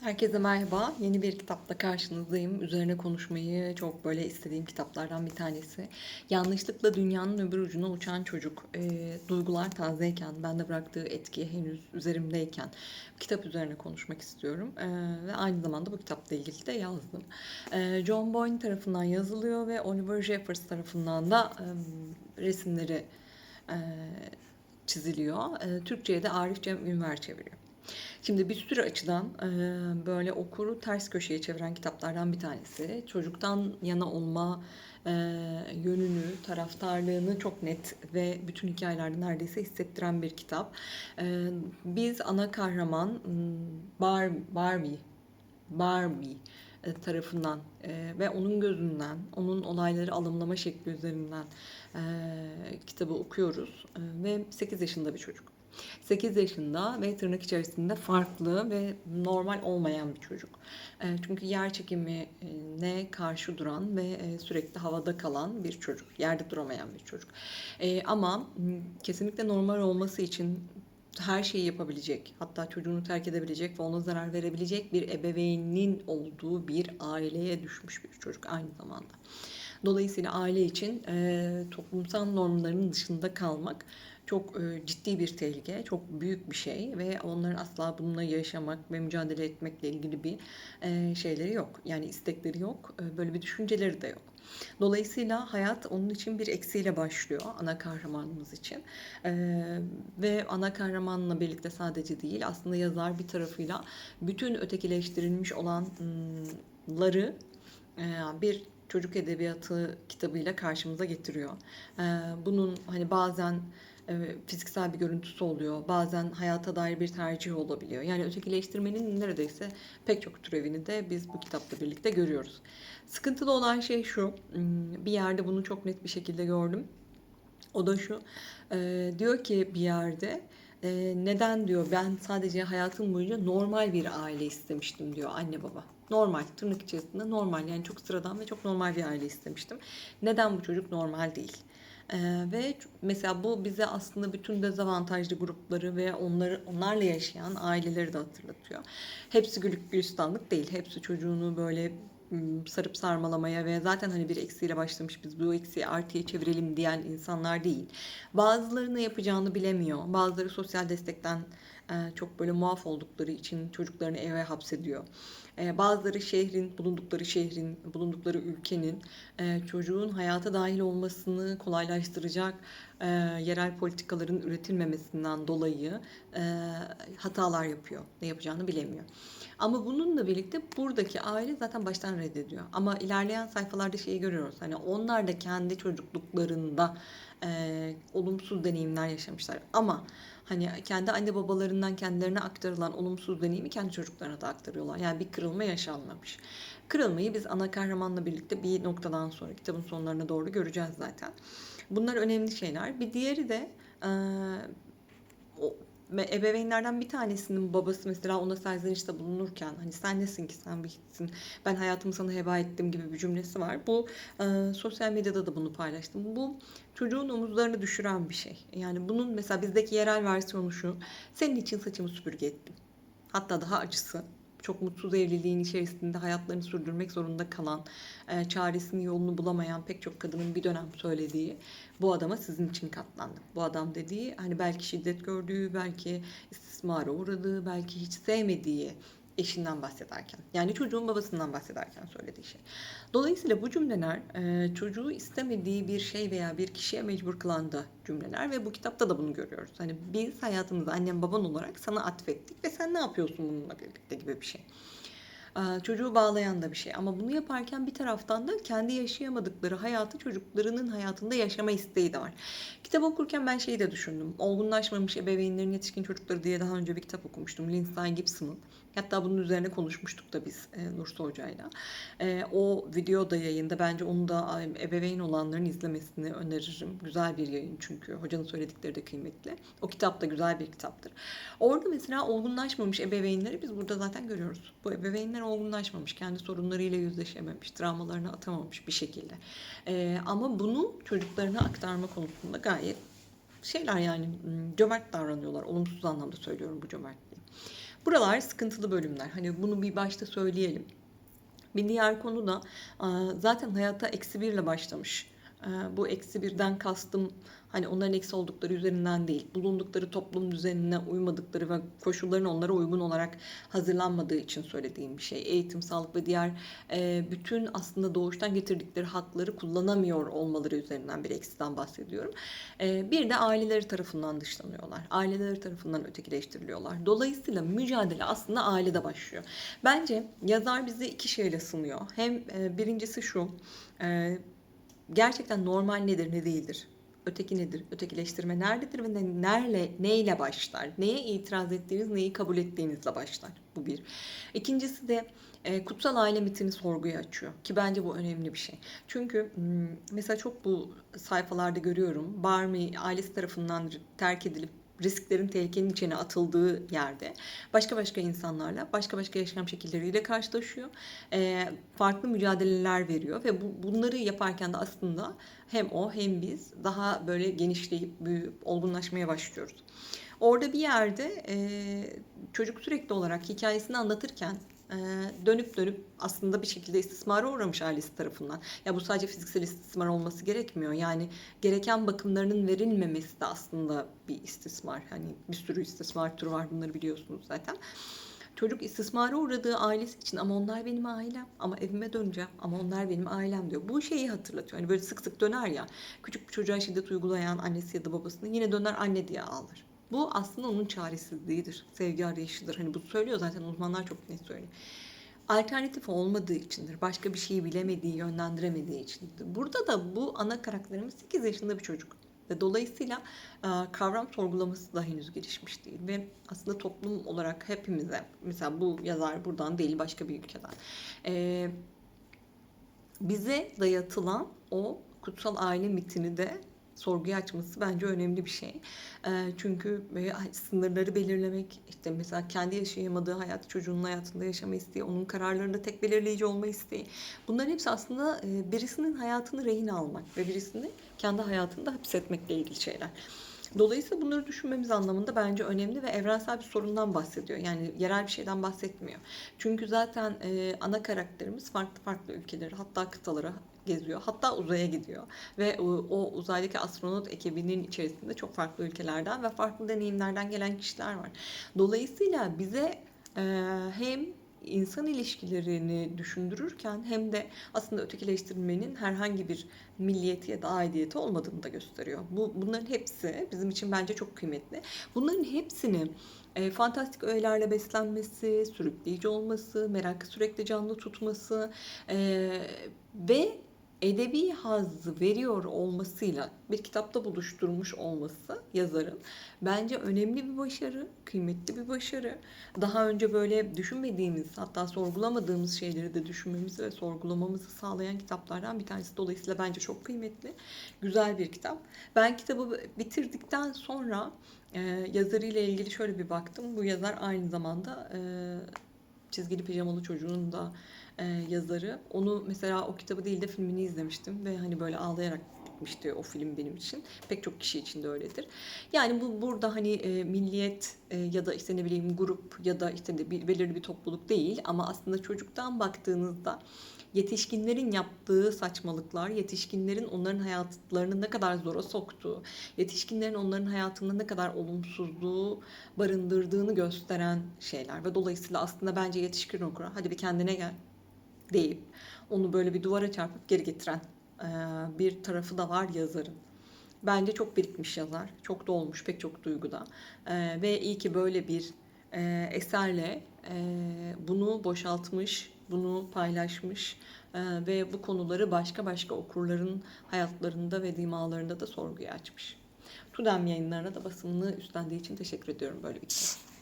Herkese merhaba. Yeni bir kitapla karşınızdayım. Üzerine konuşmayı çok böyle istediğim kitaplardan bir tanesi. Yanlışlıkla dünyanın öbür ucuna uçan çocuk. Ee, duygular tazeyken, bende bıraktığı etki henüz üzerimdeyken kitap üzerine konuşmak istiyorum. Ee, ve aynı zamanda bu kitapla ilgili de yazdım. Ee, John Boyne tarafından yazılıyor ve Oliver Jeffers tarafından da e, resimleri e, çiziliyor. E, Türkçe'ye de Arif Cem Ünver çeviriyor. Şimdi bir sürü açıdan e, böyle okuru ters köşeye çeviren kitaplardan bir tanesi. Çocuktan yana olma e, yönünü, taraftarlığını çok net ve bütün hikayelerde neredeyse hissettiren bir kitap. E, biz ana kahraman m, Bar Barbie, Barbie e, tarafından e, ve onun gözünden, onun olayları alımlama şekli üzerinden e, kitabı okuyoruz E, ve 8 yaşında bir çocuk. 8 yaşında ve tırnak içerisinde farklı ve normal olmayan bir çocuk. E, Çünkü yer çekimine karşı duran ve e, sürekli havada kalan bir çocuk. Yerde duramayan bir çocuk. E, Ama m, kesinlikle normal olması için her şeyi yapabilecek, hatta çocuğunu terk edebilecek ve ona zarar verebilecek bir ebeveynin olduğu bir aileye düşmüş bir çocuk aynı zamanda. Dolayısıyla aile için e, toplumsal normların dışında kalmak çok e, ciddi bir tehlike, çok büyük bir şey ve onların asla bununla yaşamak ve mücadele etmekle ilgili bir e, şeyleri yok. Yani istekleri yok, e, böyle bir düşünceleri de yok. Dolayısıyla hayat onun için bir eksiyle başlıyor ana kahramanımız için. Ve ana kahramanla birlikte sadece değil aslında yazar bir tarafıyla bütün ötekileştirilmiş olanları bir çocuk edebiyatı kitabıyla karşımıza getiriyor. Bunun hani bazen fiziksel bir görüntüsü oluyor. Bazen hayata dair bir tercih olabiliyor. Yani ötekileştirmenin neredeyse pek çok türevini de biz bu kitapla birlikte görüyoruz. Sıkıntılı olan şey şu, hmm, bir yerde bunu çok net bir şekilde gördüm. O da şu, e, diyor ki bir yerde e, neden diyor ben sadece hayatım boyunca normal bir aile istemiştim diyor anne baba. Normal, tırnak içerisinde normal yani çok sıradan ve çok normal bir aile istemiştim. Neden bu çocuk normal değil? Ve mesela bu bize aslında bütün dezavantajlı grupları ve onları onlarla yaşayan aileleri de hatırlatıyor. Hepsi gülük gülistanlık değil. Hepsi çocuğunu böyle sarıp sarmalamaya ve zaten hani bir eksiyle başlamış biz bu eksiği artıya çevirelim diyen insanlar değil. Bazıları ne yapacağını bilemiyor. Bazıları sosyal destekten çok böyle muaf oldukları için çocuklarını eve hapsediyor. E, Bazıları şehrin, bulundukları şehrin, bulundukları ülkenin e, çocuğun hayata dahil olmasını kolaylaştıracak e, yerel politikaların üretilmemesinden dolayı e, hatalar yapıyor. Ne yapacağını bilemiyor. Ama bununla birlikte buradaki aile zaten baştan reddediyor. Ama ilerleyen sayfalarda şeyi görüyoruz. Hani onlar da kendi çocukluklarında e, olumsuz deneyimler yaşamışlar. Ama hani kendi anne babalarından kendilerine aktarılan olumsuz deneyimi kendi çocuklarına da aktarıyorlar. Yani bir kırılma yaşanmamış. Kırılmayı biz ana kahramanla birlikte bir noktadan sonra kitabın sonlarına doğru göreceğiz zaten. Bunlar önemli şeyler. Bir diğeri de e, o ebeveynlerden bir tanesinin babası mesela ona serzenişte bulunurken hani sen nesin ki sen bir hiçsin ben hayatımı sana heba ettim gibi bir cümlesi var. Bu e, sosyal medyada da bunu paylaştım. Bu çocuğun omuzlarını düşüren bir şey. Yani bunun mesela bizdeki yerel versiyonu şu senin için saçımı süpürge ettim. Hatta daha acısı çok mutsuz evliliğin içerisinde hayatlarını sürdürmek zorunda kalan, e, çaresinin yolunu bulamayan pek çok kadının bir dönem söylediği bu adama sizin için katlandım. Bu adam dediği hani belki şiddet gördüğü, belki istismara uğradığı, belki hiç sevmediği eşinden bahsederken yani çocuğun babasından bahsederken söylediği şey. Dolayısıyla bu cümleler e, çocuğu istemediği bir şey veya bir kişiye mecbur kılan da cümleler ve bu kitapta da bunu görüyoruz. Hani biz hayatımızda annem baban olarak sana atfettik ve sen ne yapıyorsun bununla birlikte gibi bir şey. Çocuğu bağlayan da bir şey ama bunu yaparken bir taraftan da kendi yaşayamadıkları hayatı çocuklarının hayatında yaşama isteği de var. Kitap okurken ben şeyi de düşündüm. Olgunlaşmamış ebeveynlerin yetişkin çocukları diye daha önce bir kitap okumuştum. Lindsay Gibson'ın. Hatta bunun üzerine konuşmuştuk da biz e, Nursu Hoca'yla. E, o video da yayında. Bence onu da ebeveyn olanların izlemesini öneririm. Güzel bir yayın çünkü. Hocanın söyledikleri de kıymetli. O kitap da güzel bir kitaptır. Orada mesela olgunlaşmamış ebeveynleri biz burada zaten görüyoruz. Bu ebeveynler olgunlaşmamış, kendi sorunlarıyla yüzleşememiş, travmalarını atamamış bir şekilde. E, ama bunu çocuklarına aktarma konusunda gayet şeyler yani m, cömert davranıyorlar. Olumsuz anlamda söylüyorum bu cömertliği. Buralar sıkıntılı bölümler. Hani bunu bir başta söyleyelim. Bir diğer konu da zaten hayata eksi birle başlamış. Ee, Bu eksi birden kastım hani onların eksi oldukları üzerinden değil. Bulundukları toplum düzenine uymadıkları ve koşulların onlara uygun olarak hazırlanmadığı için söylediğim bir şey. Eğitim, sağlık ve diğer e, bütün aslında doğuştan getirdikleri hakları kullanamıyor olmaları üzerinden bir eksiden bahsediyorum. E, Bir de aileleri tarafından dışlanıyorlar. Aileleri tarafından ötekileştiriliyorlar. Dolayısıyla mücadele aslında ailede başlıyor. Bence yazar bizi iki şeyle sınıyor. Hem e, birincisi şu, gerçekten normal nedir, ne değildir? Öteki nedir? Ötekileştirme nerededir ve ne, nerele, neyle başlar? Neye itiraz ettiğiniz, neyi kabul ettiğinizle başlar. Bu bir. İkincisi de e, kutsal aile mitini sorguya açıyor. Ki bence bu önemli bir şey. Çünkü hmm, mesela çok bu sayfalarda görüyorum. Barney ailesi tarafından terk edilip risklerin tehlikenin içine atıldığı yerde başka başka insanlarla, başka başka yaşam şekilleriyle karşılaşıyor. Ee, farklı mücadeleler veriyor ve bu, bunları yaparken de aslında hem o hem biz daha böyle genişleyip büyüyüp olgunlaşmaya başlıyoruz. Orada bir yerde e, çocuk sürekli olarak hikayesini anlatırken e, dönüp dönüp aslında bir şekilde istismara uğramış ailesi tarafından. Ya bu sadece fiziksel istismar olması gerekmiyor. Yani gereken bakımlarının verilmemesi de aslında bir istismar. Hani bir sürü istismar türü var bunları biliyorsunuz zaten. Çocuk istismara uğradığı ailesi için ama onlar benim ailem ama evime döneceğim ama onlar benim ailem diyor. Bu şeyi hatırlatıyor. Hani böyle sık sık döner ya küçük bir çocuğa şiddet uygulayan annesi ya da babasını yine döner anne diye ağlar. Bu aslında onun çaresizliğidir. Sevgi arayışıdır. Hani bu söylüyor zaten uzmanlar çok net söylüyor. Alternatif olmadığı içindir. Başka bir şeyi bilemediği, yönlendiremediği içindir. Burada da bu ana karakterimiz 8 yaşında bir çocuk. Ve dolayısıyla e, kavram sorgulaması da henüz gelişmiş değil. Ve aslında toplum olarak hepimize, mesela bu yazar buradan değil başka bir ülkeden, e, bize dayatılan o kutsal aile mitini de sorguya açması bence önemli bir şey. Ee, çünkü böyle sınırları belirlemek, işte mesela kendi yaşayamadığı hayat, çocuğunun hayatında yaşama isteği, onun kararlarında tek belirleyici olma isteği. Bunların hepsi aslında e, birisinin hayatını rehin almak ve birisini kendi hayatında hapsetmekle ilgili şeyler. Dolayısıyla bunları düşünmemiz anlamında bence önemli ve evrensel bir sorundan bahsediyor. Yani yerel bir şeyden bahsetmiyor. Çünkü zaten e, ana karakterimiz farklı farklı ülkeleri hatta kıtalara geziyor. Hatta uzaya gidiyor. Ve o, uzaydaki astronot ekibinin içerisinde çok farklı ülkelerden ve farklı deneyimlerden gelen kişiler var. Dolayısıyla bize e, hem insan ilişkilerini düşündürürken hem de aslında ötekileştirmenin herhangi bir milliyeti ya da aidiyeti olmadığını da gösteriyor. Bu bunların hepsi bizim için bence çok kıymetli. Bunların hepsini e, fantastik öğelerle beslenmesi, sürükleyici olması, merakı sürekli canlı tutması e, ve edebi hazzı veriyor olmasıyla bir kitapta buluşturmuş olması yazarın bence önemli bir başarı, kıymetli bir başarı. Daha önce böyle düşünmediğimiz hatta sorgulamadığımız şeyleri de düşünmemizi ve sorgulamamızı sağlayan kitaplardan bir tanesi. Dolayısıyla bence çok kıymetli, güzel bir kitap. Ben kitabı bitirdikten sonra e, yazarıyla ilgili şöyle bir baktım. Bu yazar aynı zamanda e, çizgili pijamalı çocuğun da e, yazarı. Onu mesela o kitabı değil de filmini izlemiştim ve hani böyle ağlayarak bitmişti o film benim için. Pek çok kişi için de öyledir. Yani bu burada hani e, milliyet e, ya da işte ne bileyim grup ya da işte de bir, belirli bir topluluk değil ama aslında çocuktan baktığınızda yetişkinlerin yaptığı saçmalıklar, yetişkinlerin onların hayatlarını ne kadar zora soktuğu, yetişkinlerin onların hayatında ne kadar olumsuzluğu barındırdığını gösteren şeyler ve dolayısıyla aslında bence yetişkin okura hadi bir kendine gel deyip onu böyle bir duvara çarpıp geri getiren bir tarafı da var yazarın. Bence çok birikmiş yazar. Çok dolmuş pek çok duyguda. Ve iyi ki böyle bir eserle bunu boşaltmış, bunu paylaşmış ve bu konuları başka başka okurların hayatlarında ve dimalarında da sorguya açmış. Tudem yayınlarına da basımını üstlendiği için teşekkür ediyorum böyle bir kitap.